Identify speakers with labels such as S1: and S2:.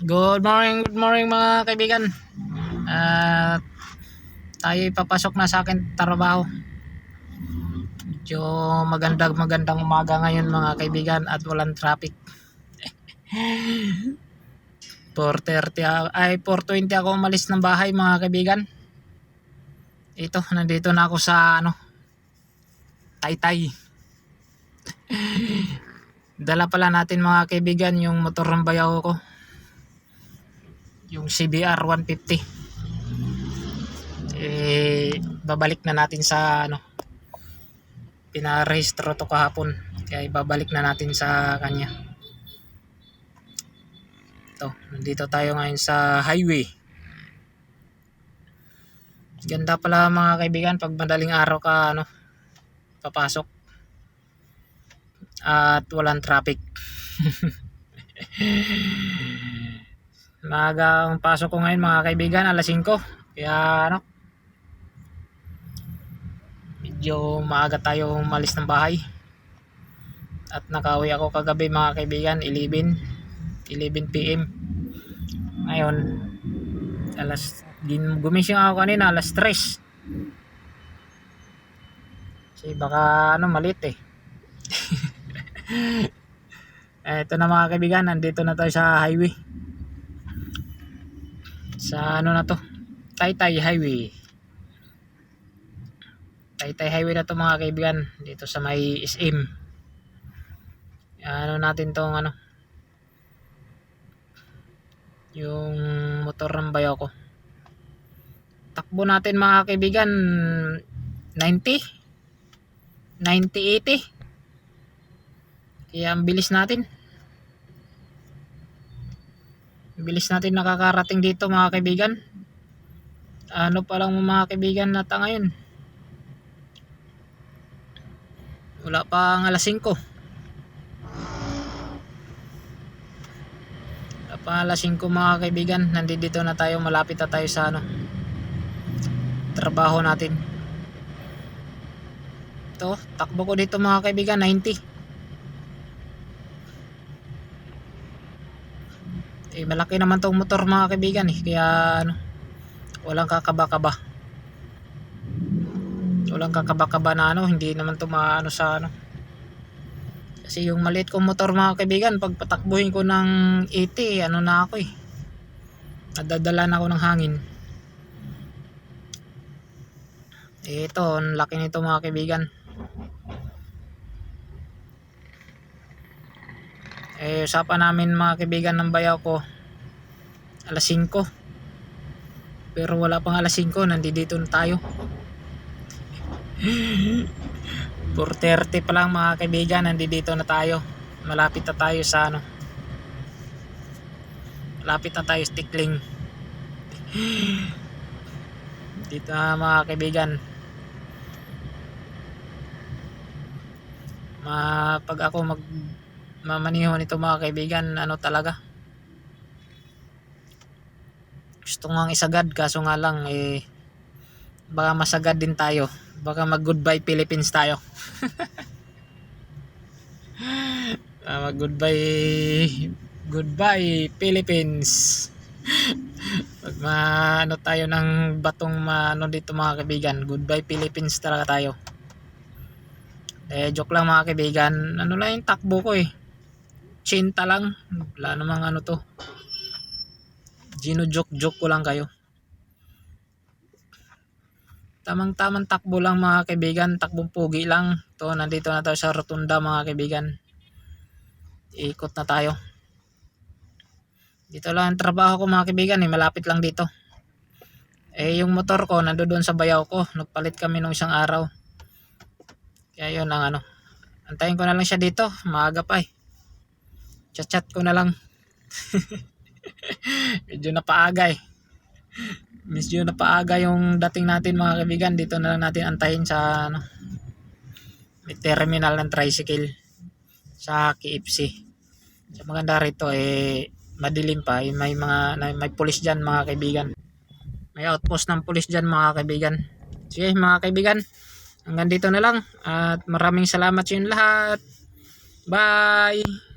S1: Good morning, good morning mga kaibigan. At tayo papasok na sa akin trabaho. Medyo magandang magandang umaga ngayon mga kaibigan at walang traffic. 4.30 a- ay 4.20 ako umalis ng bahay mga kaibigan. Ito, nandito na ako sa ano Taytay. Dala pala natin mga kaibigan yung motor ng bayaw ko yung CBR 150 eh babalik na natin sa ano pinarehistro to kahapon. Kaya ibabalik na natin sa kanya. To nandito tayo ngayon sa highway. Ganda pala mga kaibigan pag madaling araw ka ano papasok. At walang traffic Maaga ang pasok ko ngayon mga kaibigan, alas 5. Kaya ano, medyo maaga tayo umalis ng bahay. At nakauwi ako kagabi mga kaibigan, 11, 11 p.m. Ngayon, alas, gumising ako kanina, alas 3. Kasi baka ano, malit eh. Eh, Ito na mga kaibigan, nandito na tayo sa highway sa ano na to? Taytay Highway. Taytay Highway na to mga kaibigan. Dito sa may SM ano natin tong ano? Yung motor ng bayo ko. Takbo natin mga kaibigan. 90 90-80 kaya ang bilis natin bilis natin nakakarating dito mga kaibigan. Ano pa lang mga kaibigan nata ngayon? Wala pa ang alas 5 wala pa alas 5 mga kaibigan. Nandito na tayo malapit na tayo sa ano trabaho natin. Ito takbo ko dito mga kaibigan 90 eh malaki naman tong motor mga kaibigan eh. Kaya ano walang kakaba-kaba. Walang kakaba-kaba na ano hindi naman to maano sa ano. Kasi yung maliit kong motor mga kaibigan pag patakbuhin ko ng 80 ano na ako eh. Nadadala na ako ng hangin. Eh, ito ang laki nito mga kaibigan eh namin mga kaibigan ng bayaw ko. Alas 5 pero wala pang alas 5 nandito na tayo. 4.30 pa lang mga kaibigan nandito na tayo. Malapit na tayo sa ano. Malapit na tayo stickling dito na mga kaibigan. Ma pag ako mag mamaniho nito mga kaibigan. Ano talaga? Gusto nga isagad kaso nga lang eh baka masagad din tayo. Baka mag goodbye Philippines tayo. Ah, mag goodbye goodbye Philippines. Pag maano tayo ng batong maano dito mga kaibigan goodbye Philippines talaga tayo. Eh joke lang mga kaibigan. Ano lang yung takbo ko eh chinta lang. Wala namang ano to. Joke joke ko lang kayo. Tamang tamang takbo lang mga kaibigan. Takbong pugi lang. To nandito na tayo sa rotunda mga kaibigan. Ikot na tayo. Dito lang ang trabaho ko mga kaibigan. Eh malapit lang dito. Eh yung motor ko nandoon sa bayaw ko. Nagpalit kami nung isang araw. Kaya yun ang ano. Antayin ko na lang siya dito. Maaga pa eh chat-chat ko na lang. Medyo napaaga eh. Medyo napaaga yung dating natin mga kaibigan. Dito na lang natin antayin sa ano, may terminal ng tricycle sa KFC. Sa maganda rito eh madilim pa. Eh, may mga may pulis diyan mga kaibigan. May outpost ng pulis diyan mga kaibigan. Sige mga kaibigan. Hanggang dito na lang at maraming salamat sa lahat. Bye!